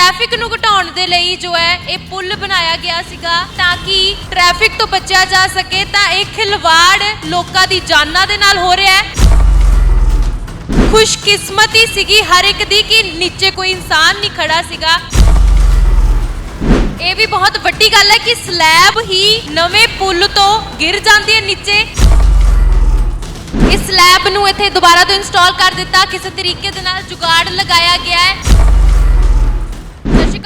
Traffic ਨੂੰ ਘਟਾਉਣ ਦੇ ਲਈ ਜੋ ਹੈ ਇਹ ਪੁਲ ਬਣਾਇਆ ਗਿਆ ਸੀਗਾ ਤਾਂ ਕਿ ਟ੍ਰੈਫਿਕ ਤੋਂ ਬਚਿਆ ਜਾ ਸਕੇ, ਤਾਂ ਇਹ ਖਿਲਵਾੜ ਲੋਕਾਂ ਦੀ ਜਾਨਾਂ ਦੇ ਨਾਲ ਹੋ ਰਿਹਾ ਹੈ। ਖੁਸ਼ਕਿਸਮਤੀ ਸੀਗੀ ਹਰ ਇੱਕ ਦੀ ਕਿ ਨੀਚੇ ਕੋਈ ਇਨਸਾਨ ਨਹੀਂ ਖੜਾ ਸੀਗਾ। ਇਹ ਵੀ ਬਹੁਤ ਵੱਡੀ ਗੱਲ ਹੈ ਕਿ ਸਲੈਬ ਹੀ ਨਵੇਂ ਪੁਲ ਤੋਂ ਗਿਰ ਜਾਂਦੀ ਹੈ ਨੀਚੇ। ਇਸ ਸਲੈਬ ਨੂੰ ਇੱਥੇ ਦੁਬਾਰਾ ਤੋਂ ਇੰਸਟਾਲ ਕਰ ਦਿੱਤਾ। ਕਿਸੇ ਤਰੀਕੇ ਦੇ ਨਾਲ ਜੁਗਾੜ ਲਗਾਇਆ ਗਿਆ ਹੈ।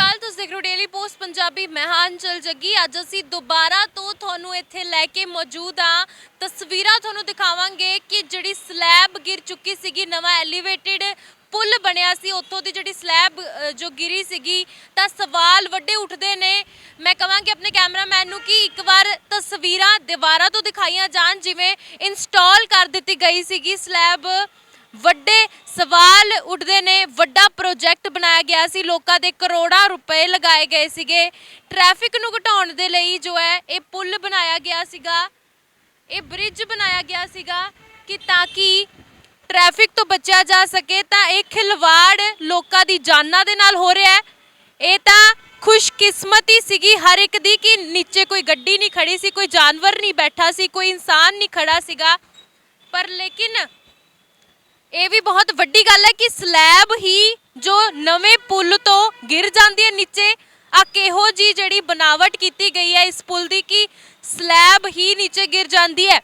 ਅਕਾਲ ਤੁਸੀਂ ਦੇਖ ਰਹੇ ਹੋ ਡੇਲੀ ਪੋਸਟ ਪੰਜਾਬੀ ਮੈਂ ਹਾਂ ਅੰਚਲ ਜੱਗੀ। ਅੱਜ ਅਸੀਂ ਦੁਬਾਰਾ ਤੋਂ ਤੁਹਾਨੂੰ ਇੱਥੇ ਲੈ ਕੇ ਮੌਜੂਦ ਹਾਂ। ਤਸਵੀਰਾਂ ਤੁਹਾਨੂੰ ਦਿਖਾਵਾਂਗੇ ਕਿ ਜਿਹੜੀ ਸਲੈਬ ਗਿਰ ਚੁੱਕੀ ਸੀਗੀ ਨਵਾਂ ਐਲੀਵੇਟਿਡ ਪੁਲ ਬਣਿਆ ਸੀ ਉੱਥੋਂ ਦੀ ਜਿਹੜੀ ਸਲੈਬ ਅ, ਜੋ ਗਿਰੀ ਸੀਗੀ ਤਾਂ ਸਵਾਲ ਵੱਡੇ ਉੱਠਦੇ ਨੇ। ਮੈਂ ਕਹਾਂਗੀ ਆਪਣੇ ਕੈਮਰਾਮੈਨ ਨੂੰ ਕਿ ਇੱਕ ਵਾਰ ਤਸਵੀਰਾਂ ਦੁਬਾਰਾ ਤੋਂ ਦਿਖਾਈਆਂ ਜਾਣ ਜਿਵੇਂ ਇੰਸਟਾਲ ਕਰ ਦਿੱਤੀ ਗਈ ਸੀਗੀ ਸਲੈਬ। ਵੱਡੇ ਸਵਾਲ ਉੱਠਦੇ ਨੇ। ਵੱਡਾ ਪ੍ਰੋਜੈਕਟ ਬਣਾਇਆ ਗਿਆ ਸੀ। ਲੋਕਾਂ ਦੇ ਕਰੋੜਾਂ ਰੁਪਏ ਲਗਾਏ ਗਏ ਸੀਗੇ। ਟ੍ਰੈਫਿਕ ਨੂੰ ਘਟਾਉਣ ਦੇ ਲਈ ਜੋ ਹੈ, ਇਹ ਪੁਲ ਬਣਾਇਆ ਗਿਆ ਸੀਗਾ। ਇਹ ਬ੍ਰਿਜ ਬਣਾਇਆ ਗਿਆ ਸੀਗਾ ਕਿ ਤਾਂ ਕਿ ਟ੍ਰੈਫਿਕ ਤੋਂ ਬਚਿਆ ਜਾ ਸਕੇ। ਤਾਂ ਇਹ ਖਿਲਵਾੜ ਲੋਕਾਂ ਦੀ ਜਾਨਾਂ ਦੇ ਨਾਲ ਹੋ ਰਿਹਾ ਹੈ। ਇਹ ਤਾਂ ਖੁਸ਼ਕਿਸਮਤੀ ਸੀਗੀ। ਹਰ ਇੱਕ ਦੀ ਕਿ ਨੀਚੇ ਕੋਈ ਗੱਡੀ ਨਹੀਂ ਖੜੀ ਸੀ, ਕੋਈ ਜਾਨਵਰ ਨਹੀਂ ਬੈਠਾ ਸੀ, ਕੋਈ ਇਨਸਾਨ ਨਹੀਂ ਖੜਾ ਸੀਗਾ। ਪਰ ਲੇਕਿਨ ਇਹ ਵੀ ਬਹੁਤ ਵੱਡੀ ਗੱਲ ਹੈ ਕਿ ਸਲੈਬ ਹੀ ਜੋ ਨਵੇਂ ਪੁਲ ਤੋਂ ਗਿਰ ਜਾਂਦੀ ਹੈ ਨੀਚੇ, ਆ ਕਿਹੋ ਜੀ ਜਿਹੜੀ ਬਣਾਵਟ ਕੀਤੀ ਗਈ ਹੈ ਇਸ ਪੁਲ ਦੀ ਕਿ ਸਲੈਬ ਹੀ ਨੀਚੇ ਗਿਰ ਜਾਂਦੀ ਹੈ।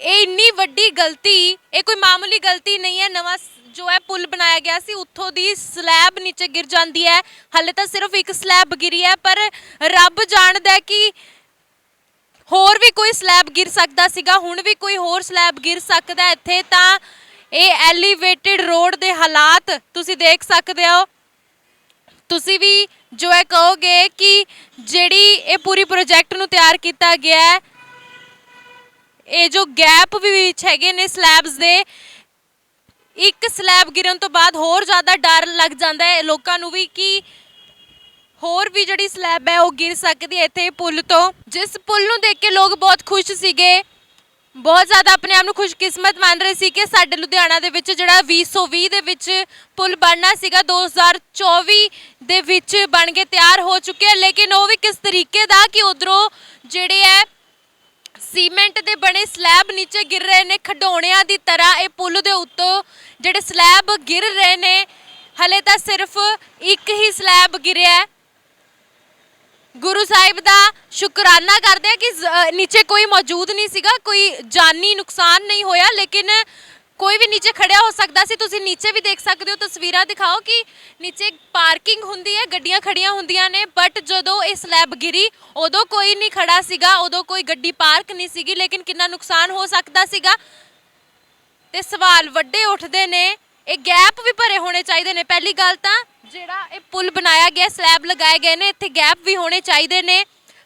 ਇਹ ਇੰਨੀ ਵੱਡੀ ਗਲਤੀ, ਇਹ ਕੋਈ ਮਾਮੂਲੀ ਗਲਤੀ ਨਹੀਂ ਹੈ, ਨਵਾਂ ਜੋ ਹੈ ਪੁਲ ਬਣਾਇਆ ਗਿਆ ਸੀ, ਉੱਥੋਂ ਦੀ ਸਲੈਬ ਨੀਚੇ ਗਿਰ ਜਾਂਦੀ ਹੈ। ਹਲੇ ਤਾਂ ਸਿਰਫ ਇੱਕ ਸਲੈਬ ਗਿਰੀ ਹੈ, ਪਰ ਰੱਬ ਜਾਣਦਾ ਹੈ ਕਿ ਹੋਰ ਵੀ ਕੋਈ ਸਲੈਬ ਗਿਰ ਸਕਦਾ ਸੀਗਾ, ਹੁਣ ਵੀ ਕੋਈ ਹੋਰ ਸਲੈਬ ਗਿਰ ਸਕਦਾ ਇੱਥੇ, ਤਾਂ ਇਹ ਐਲੀਵੇਟਿਡ ਰੋਡ ਦੇ ਹਾਲਾਤ ਤੁਸੀਂ ਦੇਖ ਸਕਦੇ ਹੋ। ਤੁਸੀਂ ਵੀ ਜੋ ਹੈ ਕਹੋਗੇ ਕਿ ਜਿਹੜੀ ਇਹ ਪੂਰੀ ਪ੍ਰੋਜੈਕਟ ਨੂੰ ਤਿਆਰ ਕੀਤਾ ਗਿਆ ਹੈ, ਇਹ ਜੋ ਗੈਪ ਵੀ ਵਿੱਚ ਹੈਗੇ ਨੇ ਸਲੈਬਸ ਦੇ, ਇੱਕ ਸਲੈਬ ਗਿਰਨ ਤੋਂ ਬਾਅਦ ਹੋਰ ਜ਼ਿਆਦਾ ਡਰ ਲੱਗ ਜਾਂਦਾ ਹੈ ਲੋਕਾਂ ਨੂੰ ਵੀ ਕਿ ਹੋਰ ਵੀ ਜਿਹੜੀ ਸਲੈਬ ਹੈ ਉਹ ਗਿਰ ਸਕਦੀ ਹੈ ਇੱਥੇ ਪੁਲ ਤੋਂ। ਜਿਸ ਪੁਲ ਨੂੰ ਦੇਖ ਕੇ ਲੋਕ ਬਹੁਤ ਖੁਸ਼ ਸੀਗੇ। ਬਹੁਤ ਜ਼ਿਆਦਾ ਆਪਣੇ ਆਪ ਨੂੰ ਖੁਸ਼ਕਿਸਮਤ ਮੰਨ ਰਹੇ ਸੀ ਕਿ ਸਾਡੇ ਲੁਧਿਆਣਾ ਦੇ ਵਿੱਚ ਜਿਹੜਾ 2020 ਦੇ ਵਿੱਚ ਪੁਲ ਬਣਨਾ ਸੀਗਾ 2024 ਦੇ ਵਿੱਚ ਬਣ ਕੇ ਤਿਆਰ ਹੋ ਚੁੱਕਿਆ ਲੇਕਿਨ ਉਹ ਵੀ ਕਿਸ ਤਰੀਕੇ ਦਾ ਕਿ ਉਧਰੋਂ ਜਿਹੜੇ ਹੈ ਸੀਮੈਂਟ ਦੇ ਬਣੇ ਸਲੈਬ ਨੀਚੇ ਗਿਰ ਰਹੇ ਨੇ, ਖਡੌਣਿਆਂ ਦੀ ਤਰ੍ਹਾਂ ਇਹ ਪੁਲ ਦੇ ਉੱਤੋਂ ਜਿਹੜੇ ਸਲੈਬ ਗਿਰ ਰਹੇ ਨੇ, ਹਲੇ ਤਾਂ ਸਿਰਫ ਇੱਕ ਹੀ ਸਲੈਬ ਗਿਰਿਆ। ਗੁਰੂ ਸਾਹਿਬ ਦਾ ਸ਼ੁਕਰਾਨਾ ਕਰਦੇ ਆ ਕਿ ਜ਼- ਨੀਚੇ ਕੋਈ ਮੌਜੂਦ ਨਹੀਂ ਸੀਗਾ, ਕੋਈ ਜਾਨੀ ਨੁਕਸਾਨ ਨਹੀਂ ਹੋਇਆ, ਲੇਕਿਨ ਕੋਈ ਵੀ ਨੀਚੇ ਖੜਿਆ ਹੋ ਸਕਦਾ ਸੀ। ਤੁਸੀਂ ਨੀਚੇ ਵੀ ਦੇਖ ਸਕਦੇ ਹੋ, ਤਸਵੀਰਾਂ ਦਿਖਾਓ ਕਿ ਨੀਚੇ ਪਾਰਕਿੰਗ ਹੁੰਦੀ ਹੈ, ਗੱਡੀਆਂ ਖੜੀਆਂ ਹੁੰਦੀਆਂ ਨੇ ਬਟ ਜਦੋਂ ਇਹ ਸਲੈਬ ਗਿਰੀ, ਉਦੋਂ ਕੋਈ ਨਹੀਂ ਖੜਾ ਸੀਗਾ, ਉਦੋਂ ਕੋਈ ਗੱਡੀ ਪਾਰਕ ਨਹੀਂ ਸੀਗੀ, ਲੇਕਿਨ ਕਿੰਨਾ ਨੁਕਸਾਨ ਹੋ ਸਕਦਾ ਸੀਗਾ। ਤੇ ਸਵਾਲ ਵੱਡੇ ਉੱਠਦੇ ਨੇ, ਇਹ ਗੈਪ ਵੀ ਭਰੇ ਹੋਣੇ ਚਾਹੀਦੇ ਨੇ। ਪਹਿਲੀ ਗੱਲ ਤਾਂ ਜਿਹੜਾ ਇਹ ਪੁਲ ਬਣਾਇਆ ਗਿਆ, ਸਲੈਬ ਲਗਾਏ ਗਏ ਨੇ, ਇੱਥੇ ਗੈਪ ਵੀ ਹੋਣੇ ਚਾਹੀਦੇ ਨੇ।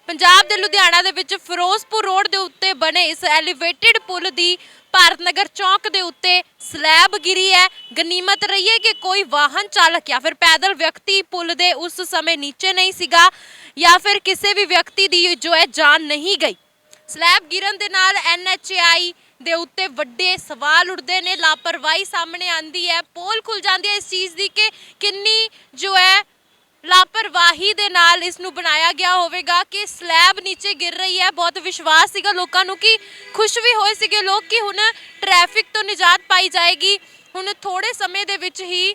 ਪੰਜਾਬ ਦੇ ਲੁਧਿਆਣਾ ਦੇ ਵਿੱਚ ਫਿਰੋਜ਼ਪੁਰ ਰੋਡ ਦੇ ਉੱਤੇ ਬਣੇ ਇਸ ਐਲੀਵੇਟਿਡ ਪੁਲ ਦੀ ਭਾਰਤ ਨਗਰ ਚੌਕ ਦੇ ਉੱਤੇ ਸਲੈਬ ਗਿਰੀ ਹੈ। ਗਨੀਮਤ ਰਹੀ ਹੈ ਕਿ ਕੋਈ ਵਾਹਨ ਚਾਲਕ ਜਾਂ ਫਿਰ ਪੈਦਲ ਵਿਅਕਤੀ ਪੁਲ ਦੇ ਉਸ ਸਮੇਂ ਨੀਚੇ ਨਹੀਂ ਸੀਗਾ ਜਾਂ ਫਿਰ ਕਿਸੇ ਵੀ ਵਿਅਕਤੀ ਦੀ ਜੋ ਹੈ ਜਾਨ ਨਹੀਂ ਗਈ। ਸਲੈਬ ਗਿਰਨ ਦੇ ਨਾਲ ਐਨਐਚਆਈ ਦੇ ਉੱਤੇ ਵੱਡੇ ਸਵਾਲ ਉੱਠਦੇ ਨੇ, ਲਾਪਰਵਾਹੀ ਸਾਹਮਣੇ ਆਂਦੀ ਹੈ। ਪੋਲ ਖੁੱਲ ਜਾਂਦੀ ਹੈ ਇਸ ਚੀਜ਼ ਦੀ ਕਿ ਕਿੰਨੀ ਜੋ ਹੈ ਲਾਪਰਵਾਹੀ ਦੇ ਨਾਲ ਇਸ ਨੂੰ ਬਣਾਇਆ ਗਿਆ ਹੋਵੇਗਾ ਕਿ ਸਲੈਬ ਨੀਚੇ ਗਿਰ ਰਹੀ ਹੈ। ਬਹੁਤ ਵਿਸ਼ਵਾਸ ਸੀਗਾ ਲੋਕਾਂ ਨੂੰ ਕਿ ਖੁਸ਼ ਵੀ ਹੋਏ ਸੀਗੇ ਲੋਕ ਕਿ ਹੁਣ ਟ੍ਰੈਫਿਕ ਤੋਂ ਨਿਜਾਤ ਪਾਈ ਜਾਏਗੀ। ਹੁਣ ਥੋੜੇ ਸਮੇਂ ਦੇ ਵਿੱਚ ਹੀ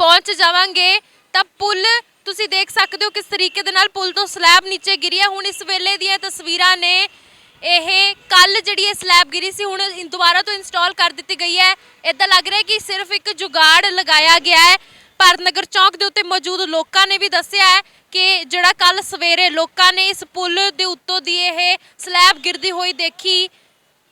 ਪਹੁੰਚ ਜਾਵਾਂਗੇ। ਤਾਂ ਪੁਲ, ਤੁਸੀਂ ਦੇਖ ਸਕਦੇ ਹੋ ਕਿਸ ਤਰੀਕੇ ਦੇ ਨਾਲ ਪੁਲ ਤੋਂ ਸਲੈਬ ਨੀਚੇ ਗਿਰੀ ਹੈ। ਹੁਣ ਇਸ ਵੇਲੇ ਦੀਆਂ ਤਸਵੀਰਾਂ ਨੇ ਇਹ ਕੱਲ ਜਿਹੜੀ ਇਹ ਸਲੈਬ ਗਿਰੀ ਸੀ, ਹੁਣ ਇਨ- ਦੁਬਾਰਾ ਤੋਂ ਇੰਸਟਾਲ ਕਰ ਦਿੱਤੀ ਗਈ ਹੈ। ਇਦਾਂ ਲੱਗ ਰਿਹਾ ਕਿ ਸਿਰਫ ਇੱਕ ਜੁਗਾੜ ਲਗਾਇਆ ਗਿਆ ਹੈ। ਭਾਰਤ ਨਗਰ ਚੌਂਕ ਦੇ ਉੱਤੇ ਮੌਜੂਦ ਲੋਕਾਂ ਨੇ ਵੀ ਦੱਸਿਆ ਹੈ ਕਿ ਜਿਹੜਾ ਕੱਲ ਸਵੇਰੇ ਲੋਕਾਂ ਨੇ ਇਸ ਪੁਲ ਦੇ ਉੱਤੋਂ ਦੀ ਇਹ ਸਲੈਬ ਗਿਰਦੀ ਹੋਈ ਦੇਖੀ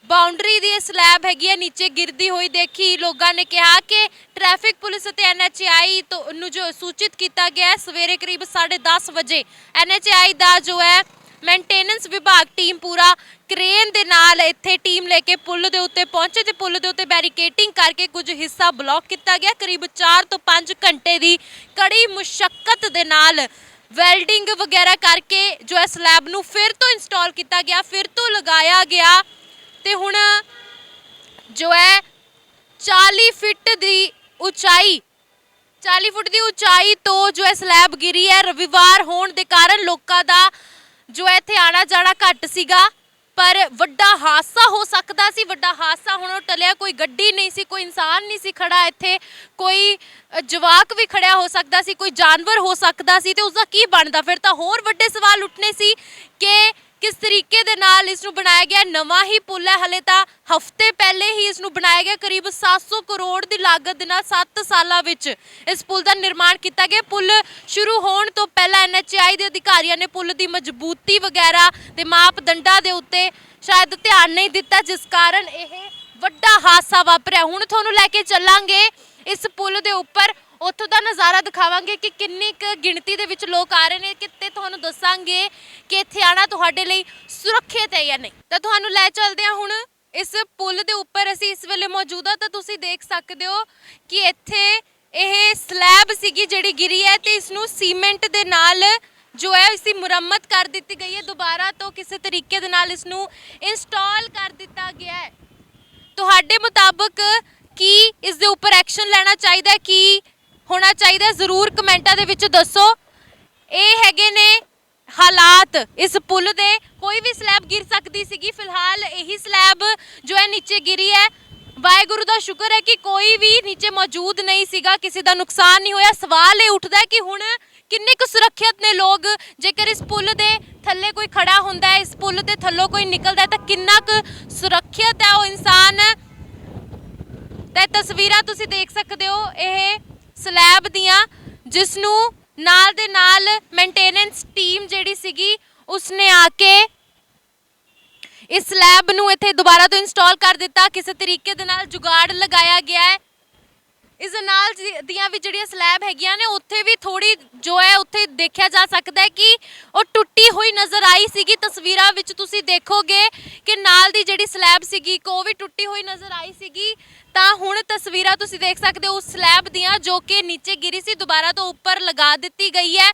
ਬਾਉਂਡਰੀ ਦੀ ਇਹ ਸਲੈਬ ਹੈਗੀ ਹੈ, ਨੀਚੇ ਗਿਰਦੀ ਹੋਈ ਦੇਖੀ। ਲੋਕਾਂ ਨੇ ਕਿਹਾ ਕਿ ਟ੍ਰੈਫਿਕ ਪੁਲਿਸ ਅਤੇ ਐਨਐਚਆਈ ਤੋਂ ਨੂੰ ਜੋ ਸੂਚਿਤ ਕੀਤਾ ਗਿਆ ਹੈ, ਸਵੇਰੇ ਕਰੀਬ 10:30 ਵਜੇ ਐਨਐਚਆਈ ਦਾ ਜੋ ਹੈ ਮੇਨਟੇਨੈਂਸ ਵਿਭਾਗ ਟੀਮ ਪੂਰਾ ਕ੍ਰੇਨ ਦੇ ਨਾਲ ਇੱਥੇ ਟੀਮ ਲੈ ਕੇ ਪੁਲ ਦੇ ਉੱਤੇ ਪਹੁੰਚੇ ਤੇ ਪੁਲ ਦੇ ਉੱਤੇ ਬੈਰੀਕੇਟਿੰਗ ਕਰਕੇ ਕੁਝ ਹਿੱਸਾ ਬਲੌਕ ਕੀਤਾ ਗਿਆ। ਕਰੀਬ 4 ਤੋਂ 5 ਘੰਟੇ ਦੀ ਕੜੀ ਮੁਸ਼ਕਲ ਦੇ ਨਾਲ ਵੈਲਡਿੰਗ ਵਗੈਰਾ ਕਰਕੇ ਜੋ ਹੈ ਸਲੈਬ ਨੂੰ ਫਿਰ ਤੋਂ ਇੰਸਟਾਲ ਕੀਤਾ ਗਿਆ, ਫਿਰ ਤੋਂ ਲਗਾਇਆ ਗਿਆ ਤੇ ਹੁਣ ਜੋ ਹੈ 40 ਫਿਟ ਦੀ ਉਚਾਈ 40 ਫੁੱਟ ਦੀ ਉਚਾਈ ਤੋਂ ਜੋ ਹੈ ਸਲੈਬ ਗਿਰੀ ਹੈ, ਰਵਿਵਾਰ ਹੋਣ ਦੇ ਕਾਰਨ ਲੋਕਾਂ ਦਾ ਜੋ ਇੱਥੇ ਆਣਾ ਜਾਣਾ ਘੱਟ ਸੀਗਾ, ਪਰ ਵੱਡਾ ਹਾਦਸਾ ਹੋ ਸਕਦਾ ਸੀ, ਵੱਡਾ ਹਾਦਸਾ ਹੁਣ ਉਹ ਟਲਿਆ, ਕੋਈ ਗੱਡੀ ਨਹੀਂ ਸੀ, ਕੋਈ ਇਨਸਾਨ ਨਹੀਂ ਸੀ ਖੜਾ ਇੱਥੇ, ਕੋਈ ਜਵਾਕ ਵੀ ਖੜਿਆ ਹੋ ਸਕਦਾ ਸੀ, ਕੋਈ ਜਾਨਵਰ ਹੋ ਸਕਦਾ ਸੀ, ਤੇ ਉਸ ਦਾ ਕੀ ਬਣਦਾ? ਫਿਰ ਤਾਂ ਹੋਰ ਵੱਡੇ ਸਵਾਲ ਉੱਠਨੇ ਸੀ ਕਿ ਕਿਸ ਤਰੀਕੇ ਦੇ ਨਾਲ ਇਸ ਨੂੰ ਬਣਾਇਆ ਗਿਆ? ਨਵਾਂ ਹੀ ਪੁਲ ਹੈ। ਹਲੇ ਤਾਂ ਹਫ਼ਤੇ ਪਹਿਲੇ ਹੀ ਇਸ ਨੂੰ ਬਣਾਇਆ ਗਿਆ। ਕਰੀਬ 700 ਕਰੋੜ ਦੀ ਲਾਗਤ ਦੇ ਨਾਲ 7 ਸਾਲਾਂ ਵਿੱਚ ਇਸ ਪੁਲ ਦਾ ਨਿਰਮਾਣ ਕੀਤਾ ਗਿਆ। ਪੁਲ ਸ਼ੁਰੂ ਹੋਣ ਤੋਂ ਪਹਿਲਾਂ ਐਨਐਚਆਈ ਦੇ ਅਧਿਕਾਰੀਆਂ ਨੇ ਪੁਲ ਦੀ ਮਜ਼ਬੂਤੀ ਵਗੈਰਾ ਤੇ ਮਾਪਦੰਡਾਂ ਦੇ ਉੱਤੇ ਸ਼ਾਇਦ ਧਿਆਨ ਨਹੀਂ ਦਿੱਤਾ, ਜਿਸ ਕਾਰਨ ਇਹ ਵੱਡਾ ਹਾਦਸਾ ਵਾਪਰਿਆ। ਹੁਣ ਤੁਹਾਨੂੰ ਲੈ ਕੇ ਚੱਲਾਂਗੇ ਇਸ ਪੁਲ ਦੇ ਉੱਪਰ। ਉੱਥੋਂ ਦਾ ਨਜ਼ਾਰਾ ਦਿਖਾਵਾਂਗੇ ਕਿ ਕਿੰਨੀ ਕੁ ਗਿਣਤੀ ਦੇ ਵਿੱਚ ਲੋਕ ਆ ਰਹੇ ਨੇ ਕਿਤੇ ਤੁਹਾਨੂੰ ਦੱਸਾਂਗੇ ਕਿ ਇੱਥੇ ਆਣਾ ਤੁਹਾਡੇ ਲਈ ਸੁਰੱਖਿਅਤ ਹੈ ਜਾਂ ਨਹੀਂ। ਤਾਂ ਤੁਹਾਨੂੰ ਲੈ ਚੱਲਦੇ ਹਾਂ ਹੁਣ, ਇਸ ਪੁਲ ਦੇ ਉੱਪਰ ਅਸੀਂ ਇਸ ਵੇਲੇ ਮੌਜੂਦ ਹਾਂ, ਤਾਂ ਤੁਸੀਂ ਦੇਖ ਸਕਦੇ ਹੋ ਕਿ ਇੱਥੇ ਇਹ ਸਲੈਬ ਸੀਗੀ ਜਿਹੜੀ ਗਿਰੀ ਹੈ ਤੇ ਇਸ ਨੂੰ ਸੀਮੈਂਟ ਦੇ ਨਾਲ ਜੋ ਹੈ ਇਸ ਦੀ ਮੁਰੰਮਤ ਕਰ ਦਿੱਤੀ ਗਈ ਹੈ। ਦੁਬਾਰਾ ਤੋਂ ਕਿਸੇ ਤਰੀਕੇ ਦੇ ਨਾਲ ਇਸ ਨੂੰ ਇੰਸਟਾਲ ਕਰ ਦਿੱਤਾ ਗਿਆ ਹੈ। ਤੁਹਾਡੇ ਮੁਤਾਬਕ ਕੀ ਇਸ ਦੇ ਉੱਪਰ ਐਕਸ਼ਨ ਲੈਣਾ ਚਾਹੀਦਾ ਕਿ ਹੋਣਾ ਚਾਹੀਦਾ ਹੈ? ਜ਼ਰੂਰ ਕਮੈਂਟਾਂ ਦੇ ਵਿੱਚ ਦੱਸੋ। ਇਹ ਹੈਗੇ ਨੇ ਹਾਲਾਤ। ਇਸ ਪੁਲ ਦੇ ਕੋਈ ਵੀ ਸਲੈਬ ਗਿਰ ਸਕਦੀ ਸੀਗੀ। ਫਿਲਹਾਲ ਇਹੀ ਸਲੈਬ ਜੋ ਹੈ ਨੀਚੇ ਗਿਰੀ ਹੈ। ਵਾਹਿਗੁਰੂ ਦਾ ਸ਼ੁਕਰ ਹੈ ਕਿ ਕੋਈ ਵੀ ਨੀਚੇ ਮੌਜੂਦ ਨਹੀਂ ਸੀਗਾ। ਕਿਸੇ ਦਾ ਨੁਕਸਾਨ ਨਹੀਂ ਹੋਇਆ। ਸਵਾਲ ਇਹ ਉੱਠਦਾ ਹੈ ਕਿ ਹੁਣ ਕਿੰਨੇ ਕੁ ਸੁਰੱਖਿਅਤ ਨੇ ਲੋਕ? ਜੇਕਰ ਇਸ ਪੁਲ ਦੇ ਥੱਲੇ ਕੋਈ ਖੜਾ ਹੁੰਦਾ ਹੈ, ਇਸ ਪੁਲ ਦੇ ਥੱਲੋਂ ਕੋਈ ਨਿਕਲਦਾ ਹੈ, ਤਾਂ ਕਿੰਨਾ ਕੁ ਸੁਰੱਖਿਅਤ ਹੈ ਉਹ ਇਨਸਾਨ? ਤੇ ਤਸਵੀਰਾਂ ਤੁਸੀਂ ਦੇਖ ਸਕਦੇ ਹੋ। ਇਹ ਸਲੈਬ ਦੀਆਂ ਜਿਸ ਨੂੰ ਨਾਲ ਦੇ ਨਾਲ ਮੇਨਟੇਨੈਂਸ ਟੀਮ ਜਿਹੜੀ ਸੀਗੀ, ਉਸਨੇ ਆ ਕੇ ਇਸ ਸਲੈਬ ਨੂੰ ਇੱਥੇ ਦੁਬਾਰਾ ਤੋਂ ਇੰਸਟਾਲ ਕਰ ਦਿੱਤਾ। ਕਿਸੇ ਤਰੀਕੇ ਦੇ ਨਾਲ ਜੁਗਾੜ ਲਗਾਇਆ ਗਿਆ ਹੈ। ਇਸ ਦੇ ਨਾਲ ਜੀ- ਦੀਆਂ ਵੀ ਜਿਹੜੀਆਂ ਸਲੈਬ ਹੈਗੀਆਂ ਨੇ, ਉੱਥੇ ਵੀ ਥੋੜੀ ਜੋ ਹੈ, ਉੱਥੇ ਦੇਖਿਆ ਜਾ ਸਕਦਾ ਹੈ ਕਿ ਉਹ ਟੁੱਟੀ ਹੋਈ ਨਜ਼ਰ ਆਈ ਸੀਗੀ। ਤਸਵੀਰਾਂ ਵਿੱਚ ਤੁਸੀਂ ਦੇਖੋਗੇ ਕਿ ਨਾਲ ਦੀ ਜਿਹੜੀ ਸਲੈਬ ਸੀਗੀ, ਇੱਕ ਉਹ ਵੀ ਟੁੱਟੀ ਹੋਈ ਨਜ਼ਰ ਆਈ ਸੀਗੀ। ਤਾਂ ਹੁਣ ਤਸਵੀਰਾਂ ਤੁਸੀਂ ਦੇਖ ਸਕਦੇ ਹੋ ਉਸ ਸਲੈਬ ਦੀਆਂ, ਜੋ ਕਿ ਨੀਚੇ ਗਿਰੀ ਸੀ, ਦੁਬਾਰਾ ਤੋਂ ਉੱਪਰ ਲਗਾ ਦਿੱਤੀ ਗਈ ਹੈ।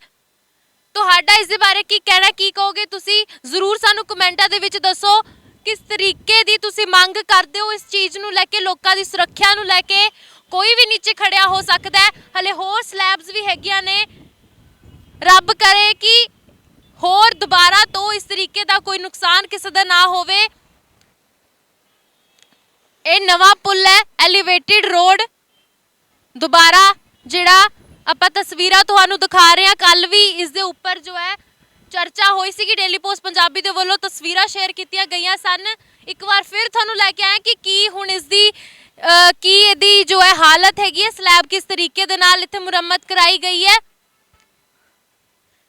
ਤੁਹਾਡਾ ਇਸ ਦੇ ਬਾਰੇ ਕੀ ਕਹਿਣਾ, ਕੀ ਕਹੋਗੇ ਤੁਸੀਂ? ਜ਼ਰੂਰ ਸਾਨੂੰ ਕਮੈਂਟਾਂ ਦੇ ਵਿੱਚ ਦੱਸੋ, ਕਿਸ ਤਰੀਕੇ ਦੀ ਤੁਸੀਂ ਮੰਗ ਕਰਦੇ ਹੋ ਇਸ ਚੀਜ਼ ਨੂੰ ਲੈ ਕੇ, ਲੋਕਾਂ ਦੀ ਸੁਰੱਖਿਆ ਨੂੰ ਲੈ ਕੇ? ਕੋਈ ਵੀ ਨੀਚੇ ਖੜਿਆ ਹੋ ਸਕਦਾ ਹੈ। ਹਲੇ ਹੋਰ ਸਲੈਬਸ ਵੀ ਹੈਗੀਆਂ ਨੇ। ਰੱਬ ਕਰੇ ਕਿ ਹੋਰ ਦੁਬਾਰਾ ਤੋਂ ਇਸ ਤਰੀਕੇ ਦਾ ਕੋਈ ਨੁਕਸਾਨ ਕਿਸੇ ਦਾ ਨਾ ਹੋਵੇ। ਇਹ ਨਵਾਂ ਪੁਲ ਹੈ ਐਲੀਵੇਟਿਡ ਰੋਡ ਦੁਬਾਰਾ ਜਿਹੜਾ ਆਪਾਂ ਤਸਵੀਰਾਂ ਤੁਹਾਨੂੰ ਦਿਖਾ ਰਹੇ ਹਾਂ ਕੱਲ ਵੀ ਇਸ ਦੇ ਉੱਪਰ ਜੋ ਹੈ, ਚਰਚਾ ਹੋਈ ਸੀ ਕਿ ਡੇਲੀ ਪੋਸਟ ਪੰਜਾਬੀ ਦੇ ਵੱਲੋਂ। ਤਸਵੀਰਾਂ ਸ਼ੇਅਰ ਕੀਤੀਆਂ ਗਈਆਂ ਸਨ। ਇੱਕ ਵਾਰ ਫਿਰ ਤੁਹਾਨੂੰ ਲੈ ਕੇ ਆਏ ਕਿ ਕੀ ਹੁਣ ਇਸ ਦੀ ਅਹ, ਕੀ ਇਹਦੀ ਜੋ ਹੈ ਹਾਲਤ ਹੈਗੀ ਹੈ ਸਲੈਬ ਕਿਸ ਤਰੀਕੇ ਦੇ ਨਾਲ ਇੱਥੇ ਮੁਰੰਮਤ ਕਰਾਈ ਗਈ ਹੈ?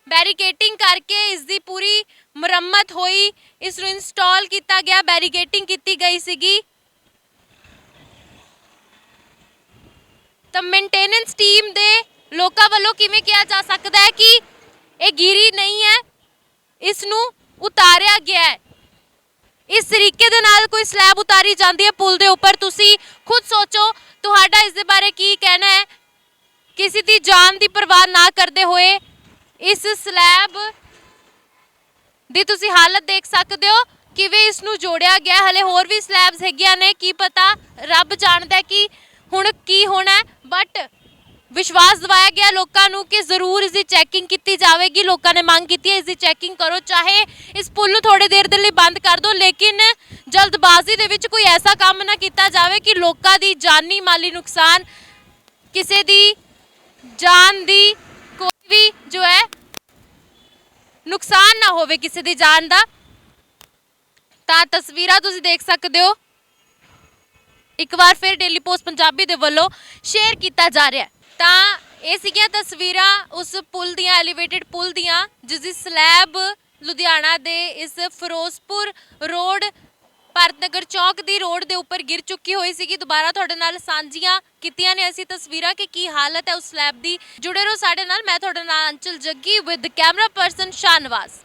ਬੈਰੀਕੇਟਿੰਗ ਕਰਕੇ ਇਸ ਦੀ ਪੂਰੀ ਮੁਰੰਮਤ ਹੋਈ ਇਸ ਨੂੰ ਇੰਸਟਾਲ ਕੀਤਾ ਗਿਆ ਬੈਰੀਕੇਟਿੰਗ ਕੀਤੀ ਗਈ ਸੀਗੀ। ਤਾਂ ਮੇਨਟੇਨੈਂਸ ਟੀਮ ਦੇ ਲੋਕਾਂ ਵੱਲੋਂ ਕਿਵੇਂ ਕਿਹਾ ਜਾ ਸਕਦਾ ਹੈ ਕਿ ਇਹ ਗਿਰੀ ਨਹੀਂ ਹੈ ਇਸ ਨੂੰ ਉਤਾਰਿਆ ਗਿਆ ਹੈ? ਇਸ ਤਰੀਕੇ ਦੇ ਨਾਲ ਕੋਈ ਸਲੈਬ ਉਤਾਰੀ ਜਾਂਦੀ ਹੈ ਪੁਲ ਦੇ ਉੱਪਰ। ਤੁਸੀਂ ਖੁਦ ਸੋਚੋ, ਤੁਹਾਡਾ ਇਸ ਦੇ ਬਾਰੇ ਕੀ ਕਹਿਣਾ ਹੈ? ਕਿਸੇ ਦੀ ਜਾਨ ਦੀ ਪਰਵਾਹ ਨਾ ਕਰਦੇ ਹੋਏ ਇਸ ਸਲੈਬ ਦੀ ਤੁਸੀਂ ਹਾਲਤ ਦੇਖ ਸਕਦੇ ਹੋ। ਕਿਵੇਂ ਇਸ ਨੂੰ ਜੋੜਿਆ ਗਿਆ? ਹਲੇ ਹੋਰ ਵੀ ਸਲੈਬਸ ਹੈਗੀਆਂ ਨੇ, ਕੀ ਪਤਾ? ਰੱਬ ਜਾਣਦਾ ਕਿ ਹੁਣ ਕੀ ਹੋਣਾ ਬਟ ਵਿਸ਼ਵਾਸ ਦਿਵਾਇਆ ਗਿਆ ਲੋਕਾਂ ਨੂੰ ਕਿ ਜ਼ਰੂਰ ਇਸ ਦੀ ਚੈਕਿੰਗ ਕੀਤੀ ਜਾਵੇਗੀ। ਲੋਕਾਂ ਨੇ ਮੰਗ ਕੀਤੀ ਹੈ ਇਸ ਦੀ ਚੈਕਿੰਗ ਕਰੋ, ਚਾਹੇ ਇਸ ਪੁਲ ਨੂੰ ਥੋੜੇ ਦੇਰ ਦੇ ਲਈ ਬੰਦ ਕਰ ਦਿਓ ਲੇਕਿਨ ਜਲਦਬਾਜ਼ੀ ਦੇ ਵਿੱਚ ਕੋਈ ਐਸਾ ਕੰਮ ਨਾ ਕੀਤਾ ਜਾਵੇ ਕਿ ਲੋਕਾਂ ਦੀ ਜਾਨੀ ਮਾਲੀ ਨੁਕਸਾਨ, ਕਿਸੇ ਦੀ ਜਾਨ ਦੀ ਕੋਈ ਵੀ ਜੋ ਹੈ, ਨੁਕਸਾਨ ਨਾ ਹੋਵੇ ਕਿਸੇ ਦੀ ਜਾਨ ਦਾ। ਤਾਂ ਤਸਵੀਰਾਂ ਤੁਸੀਂ ਦੇਖ ਸਕਦੇ ਹੋ। ਇੱਕ ਵਾਰ ਫਿਰ ਡੇਲੀ ਪੋਸਟ ਪੰਜਾਬੀ ਦੇ ਵੱਲੋਂ ਸ਼ੇਅਰ ਕੀਤਾ ਜਾ ਰਿਹਾ ਹੈ। ਤਾਂ ਇਹ ਸੀਗੀਆਂ ਤਸਵੀਰਾਂ ਉਸ ਪੁਲ ਦੀਆਂ ਐਲੀਵੇਟਿਡ ਪੁਲ ਦੀਆਂ, ਜਿਸ ਦੀ ਸਲੈਬ ਲੁਧਿਆਣਾ ਦੇ ਇਸ ਫਿਰੋਜ਼ਪੁਰ ਰੋਡ, ਭਾਰਤਨਗਰ ਚੌਕ ਦੀ ਰੋਡ ਦੇ ਉੱਪਰ ਗਿਰ ਚੁੱਕੀ ਹੋਈ ਸੀਗੀ। ਦੁਬਾਰਾ ਤੁਹਾਡੇ ਨਾਲ ਸਾਂਝੀਆਂ ਕੀਤੀਆਂ ਨੇ ਅਸੀਂ ਤਸਵੀਰਾਂ ਕਿ ਕੀ ਹਾਲਤ ਹੈ ਉਸ ਸਲੈਬ ਦੀ। ਜੁੜੇ ਰਹੋ ਸਾਡੇ ਨਾਲ, ਮੈਂ ਤੁਹਾਡੇ ਨਾਲ Anchal Jaggi with camera person Shahnawaz